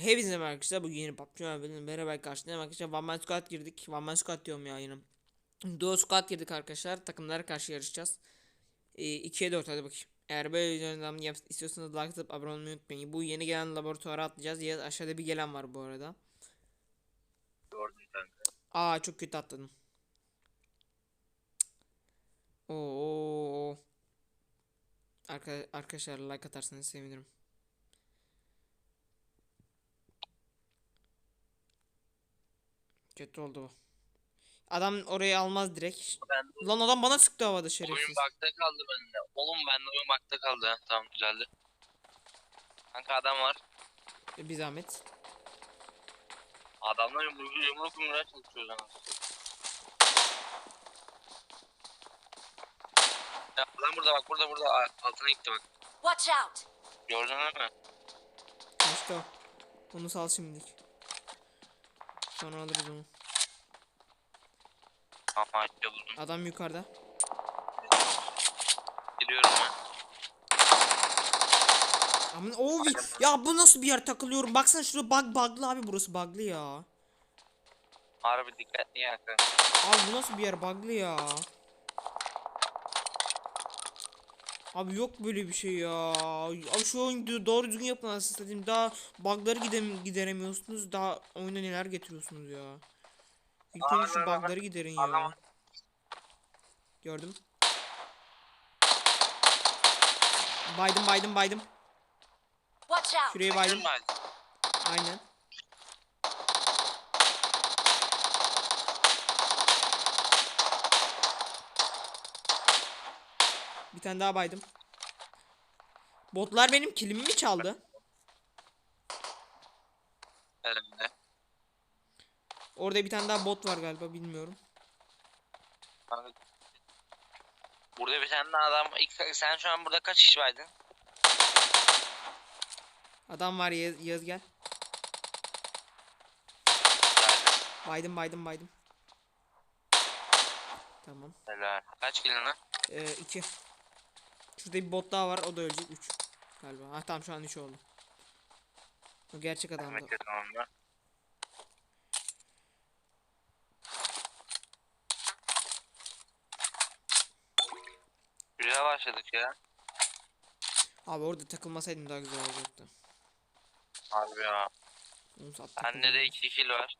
Hepinize merhaba arkadaşlar. Bugün yeni PUBG Mobile'in merhaba karşınızdayım arkadaşlar. One Man Squad girdik. One Man Squad diyorum ya yine. Duo Squad girdik arkadaşlar. Takımlara karşı yarışacağız. Ee, 2'ye 4 hadi bakayım. Eğer böyle videolardan istiyorsanız like atıp abone olmayı unutmayın. Bu yeni gelen laboratuvara atlayacağız. Ya aşağıda bir gelen var bu arada. Aa çok kötü atladım. Oo. Arka, arkadaşlar like atarsanız sevinirim Kötü oldu bu. Adam orayı almaz direkt. Ben Lan adam bana sıktı havada şerefsiz. oyun bakta kaldı bende. Oğlum bende oyun bakta kaldı. Tamam güzeldi. Kanka adam var. E, Bir zahmet. Adamlar yumruk yumruk yumruğa çalışıyor lan. Ya adam burada bak burada burada altına gitti bak. Watch out! Gördün mü? İşte o. Onu sal şimdilik. Sonra alırız onu. Ama buldum. Adam yukarıda. Giriyorum ben. Aman o ya bu nasıl bir yer takılıyorum. Baksana şurada bug bug'lı abi burası bug'lı ya. Harbi dikkatli ya kanka. Abi bu nasıl bir yer bug'lı ya. Abi yok böyle bir şey ya. Abi şu oyunu doğru düzgün yapın aslında satayım. Daha bug'ları gidem gideremiyorsunuz. Daha oyuna neler getiriyorsunuz ya. İlk önce şu bug'ları giderin ya. Gördüm. Baydım baydım baydım. Şuraya baydım. Aynen. Bir tane daha baydım. Botlar benim kilimi mi çaldı? Elimde. Orada bir tane daha bot var galiba bilmiyorum. Burada bir tane daha adam. İlk, sen şu an burada kaç kişi vaydın? Adam var Yağız, Yağız gel. Baydım baydım baydım. Tamam. Helal. Kaç kilin lan? Ee, iki. Şurada bir bot daha var o da ölecek. Üç. Galiba. Ha tamam şu an üç oldu. O gerçek adamdı. Güzel başladık ya. Abi orada takılmasaydım daha güzel olacaktı. Harbi ya. Bende de takıldım. 2 kill var.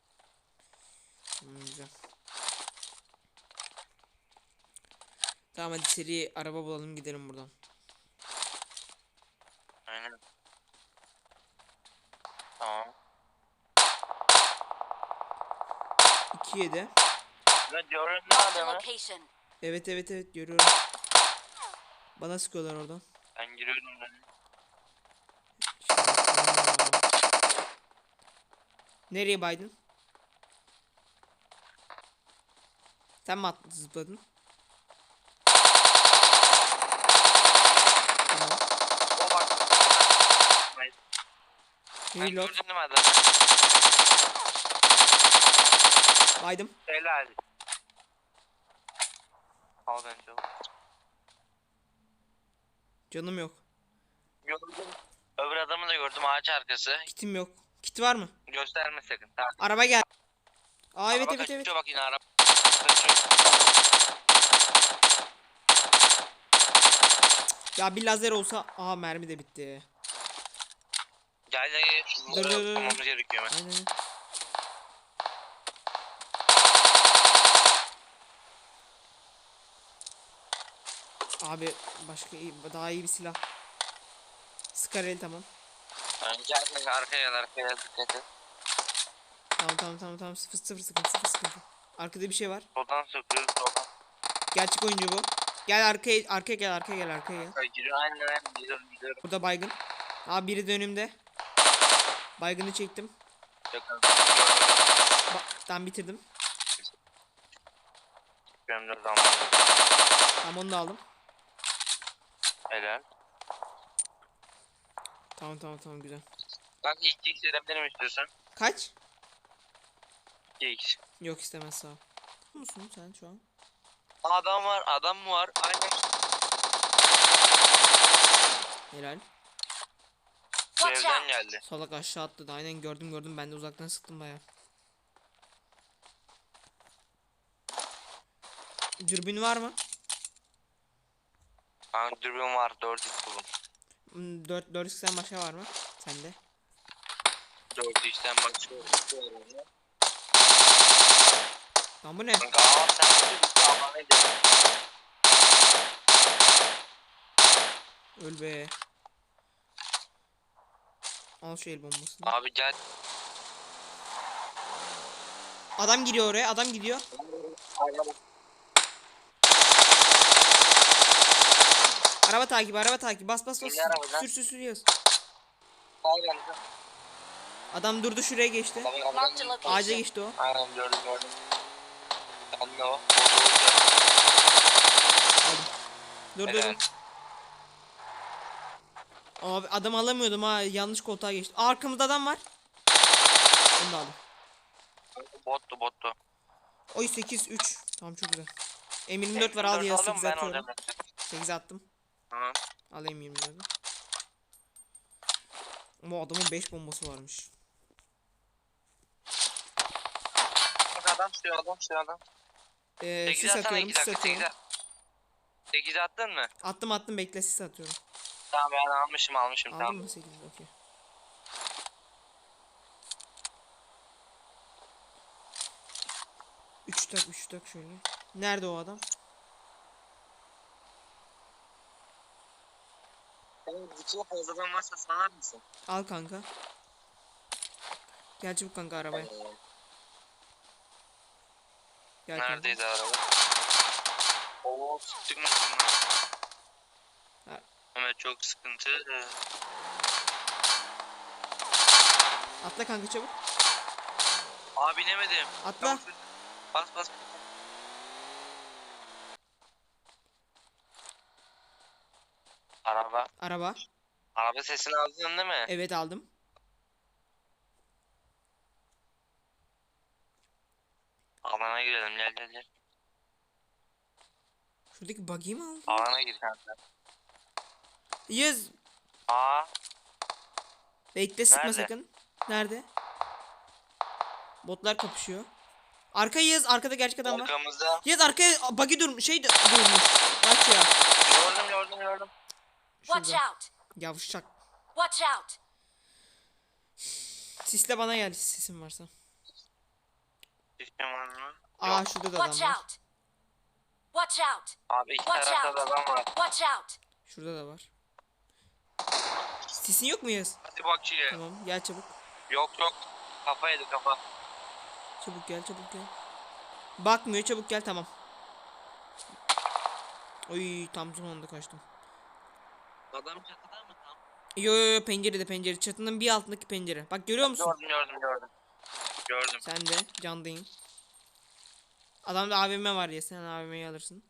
Hmm, güzel. Tamam hadi seri araba bulalım gidelim buradan. Aynen. Tamam. 2 7. Ne diyorum ne Marked a adamı? location. Evet evet evet görüyorum. Bana sıkıyorlar oradan. Ben giriyorum ben. Nereye baydın? Sen mi atladın zıpladın? Tamam. O bak. Ben Reload. gördüm adamı? Baydım. Helal. Al ben çabuk. Canım yok. Gördüm. Öbür adamı da gördüm ağaç arkası. Kitim yok. Kit var mı? Gösterme sakın. Tamam. Araba gel. Aa evet Araba evet evet. kaçıyor bak yine araba. Kaçıyor. Ya bir lazer olsa aa mermi de bitti. Gel gel gel. Dur, dur, dur. Tamamız gerekiyor hemen. Aynen. Abi başka iyi, daha iyi bir silah. Skarel tamam. Yani gel gel arkaya gel arkaya gel dikkat et. Tamam tamam tamam tamam sıfır sıfır sıkıntı sıfır sıkıntı. Arkada bir şey var. Soldan sokuyoruz soldan. Gerçek oyuncu bu. Gel arkaya arkaya gel arkaya gel arkaya gel. Ay, Giriyor aynen aynen gidiyorum gidiyorum. Burada baygın. Abi biri de önümde. Baygını çektim. Yakın. Ba tamam bitirdim. Benim de zaman. Tamam onu da aldım. Helal. Tamam tamam tamam güzel. Bak 2x verebilirim istiyorsan. Kaç? 2x. Yok istemez sağ ol. musun sen şu an? Adam var adam mı var? Aynen. Helal. Şu Watch evden out. geldi. Salak aşağı atladı. Aynen gördüm gördüm. Ben de uzaktan sıktım baya. Dürbün var mı? Kanka dürbün var 4x buldum. 4 4 sen başka var mı? Sende. 4x'ten başka Lan bu ne? Sen bir gidelim. Öl be. Al şu el bombasını. Abi gel. Adam giriyor oraya. Adam gidiyor. Araba takibi, araba takibi. Bas bas bas. Sür sür sür yaz. Aynen. Adam durdu şuraya geçti. Ağaca geçti o. Aynen gördüm gördüm. O. Dur dur. Abi adam alamıyordum ha. Yanlış koltuğa geçti. Aa, arkamızda adam var. Onu da aldım. Bottu bottu. Oy 8 3. Tamam çok güzel. M24 var al ya 8 ben atıyorum. alacağım. 8 attım. Hı. Alayım 24'ü. Ama adamın 5 bombası varmış. Adam sürüyor adam sürüyor adam. Ee, 8 sis atıyorum 2 sis dakika 8 atıyorum. 8 attın mı? Attım attım bekle sis atıyorum. Tamam ben almışım almışım Aldın tamam. mı 8 okey. Üç tak üç tak şöyle. Nerede o adam? Kutuya fazladan varsa sanar mısın? Al kanka. Gel çabuk kanka arabaya. Gel kanka. Neredeydi araba? Oo sıktık mı Evet çok sıkıntı. Atla kanka çabuk. Aa binemedim. Atla. Bas bas. Araba. Araba. Araba sesini aldın değil mi? Evet aldım. Alana girelim gel gel gel. Şuradaki buggy'i mi aldın? Alana gir kanka. Yüz. Aa Bekle sıkma Nerede? sakın. Nerede? Botlar kapışıyor. Arka Yağız. Arkada gerçek adam var. arkamızda. Yağız arkaya buggy durmuş. Şey de- durmuş. Bak ya. Gördüm gördüm gördüm. Watch Şurada. out. Yavşak. Watch out. Sisle bana gel sesin varsa. Düştüm onu. Aa şurada da adam Watch var. out. Watch out. Abi iki Watch tarafta da adam var. Watch out. Şurada da var. Sesin yok mu Yağız? Hadi bakçıya. Tamam gel çabuk. Yok yok. Kafa yedi kafa. Çabuk gel çabuk gel. Bakmıyor çabuk gel tamam. Oy tam son anda kaçtım. Adam çatıda mı tam? Yo yo yo pencerede pencere çatının bir altındaki pencere. Bak görüyor musun? Gördüm gördüm gördüm. Gördüm. Sen de candayım. Adamda AVM var ya sen AVM'yi alırsın.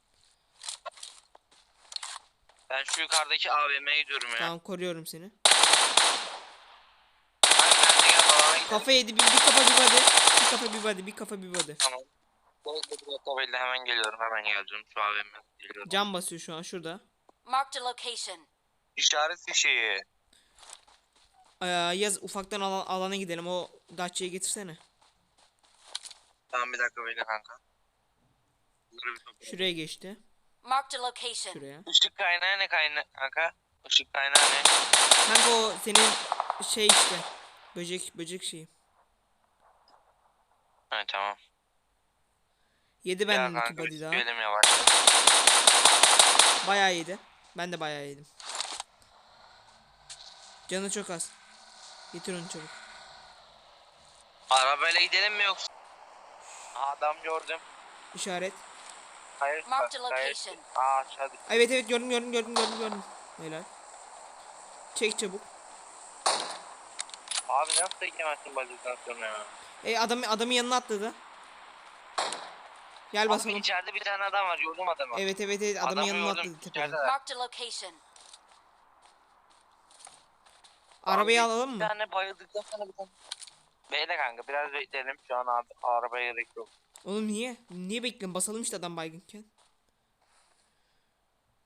Ben şu yukarıdaki AVM'ye gidiyorum ya. Tamam koruyorum seni. Hayır ben de gel alana gidelim. Kafa yedi bir, bir kafa bir body. Bir kafa bir body bir kafa bir body. Tamam. Bekle bir dakika bekle hemen geliyorum hemen geleceğim şu AVM'ye geliyorum. Cam basıyor şu an şurada. Marked a location. İşaret fişeği. Ee, yaz ufaktan alan- alana gidelim o Dacia'yı getirsene. Tamam bir dakika bekle kanka. Şuraya geçti. Marked a location. Şuraya. Işık kaynağı ne kaynağı kanka? Işık kaynağı ne? Kanka o senin şey işte. Böcek böcek şeyi. Ha tamam. Yedi benden iki body daha. yavaş. Bayağı yedi. Ben de bayağı yedim. Canı çok az. Getir onu çabuk. Arabayla gidelim mi yoksa? Aa, Adam gördüm. İşaret. Hayır. Hayır. location. Aa aşağıda. Evet evet gördüm gördüm gördüm gördüm gördüm. Helal. Çek çabuk. Abi nasıl çekemezsin bacaktan sonra ya? E adam adamın yanına atladı. Gel Abi basalım. içeride bir tane adam var gördüm adamı. Evet evet evet adamın Adamı yanına gördüm, atladı tepeden. içeride. Marked a location. Arabayı Abi, alalım Bir mı? tane bayıldıktan sonra bir tane. Bekle kanka biraz bekleyelim şu an abi, arabaya gerek yok. Oğlum niye? Niye bekliyorsun? Basalım işte adam baygınken.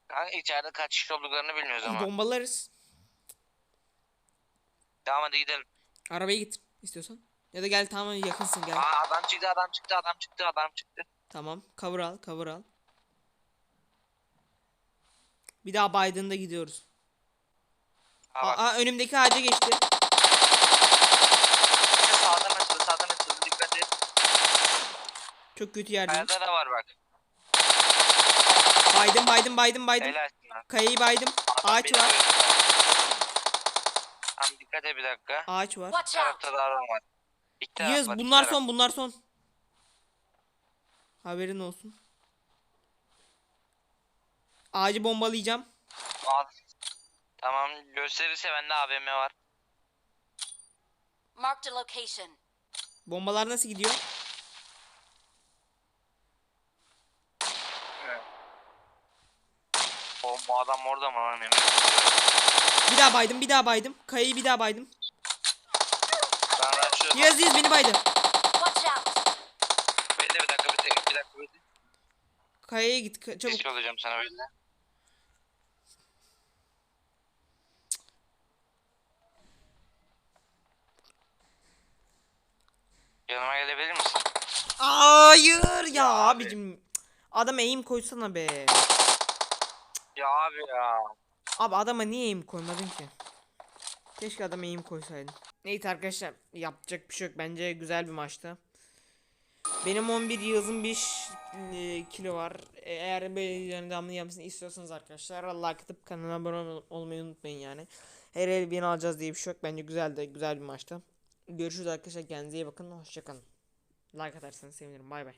Kanka içeride kaç kişi olduklarını bilmiyoruz ama. Bombalarız. Tamam hadi gidelim. Arabaya git istiyorsan. Ya da gel tamam yakınsın gel. Aa adam çıktı adam çıktı adam çıktı adam çıktı. Tamam. Cover al, cover al. Bir daha Biden'da gidiyoruz. Ha bak. Aa, önümdeki ağaca geçti. Sağdan açıldı sağdan açıldı dikkat et. Çok kötü yerdeyim. Kayada da var bak. Baydım, baydım, baydım, baydım. Helalsin lan. Kayayı baydım. Adam Ağaç beni var. görüyor. Tamam dikkat et bir dakika. Ağaç var. Watch Bir out! tarafta da araba var. İki taraf var, iki bunlar taraf. son, bunlar son. Haberin olsun. Ağacı bombalayacağım. Al. Tamam gösterirse bende AVM var. Marked a location. Bombalar nasıl gidiyor? O bu adam orada mı lan emin? Bir daha baydım, bir daha baydım. Kayayı bir daha baydım. Ben. Yağız Yağız beni baydı. Bekle bir dakika bir dakika bir dakika bekle. Kayaya git ka- çabuk. Risk olacağım sana bekle. Yanıma gelebilir misin? Hayır ya abi. abicim. Adam aim koysana be. Ya abi ya. Abi adama niye aim koymadın ki? Keşke adam aim koysaydın. Neyse arkadaşlar yapacak bir şey yok. Bence güzel bir maçtı. Benim 11 Yağız'ın 5 e, kilo var. E, Eğer böyle devamlı yapmasını istiyorsanız arkadaşlar like atıp kanala abone ol- olmayı unutmayın yani. Her el bir alacağız diye bir şey yok. Bence güzel de güzel bir maçtı. Görüşürüz arkadaşlar. Kendinize iyi bakın. Hoşçakalın. Like atarsanız sevinirim. Bay bay.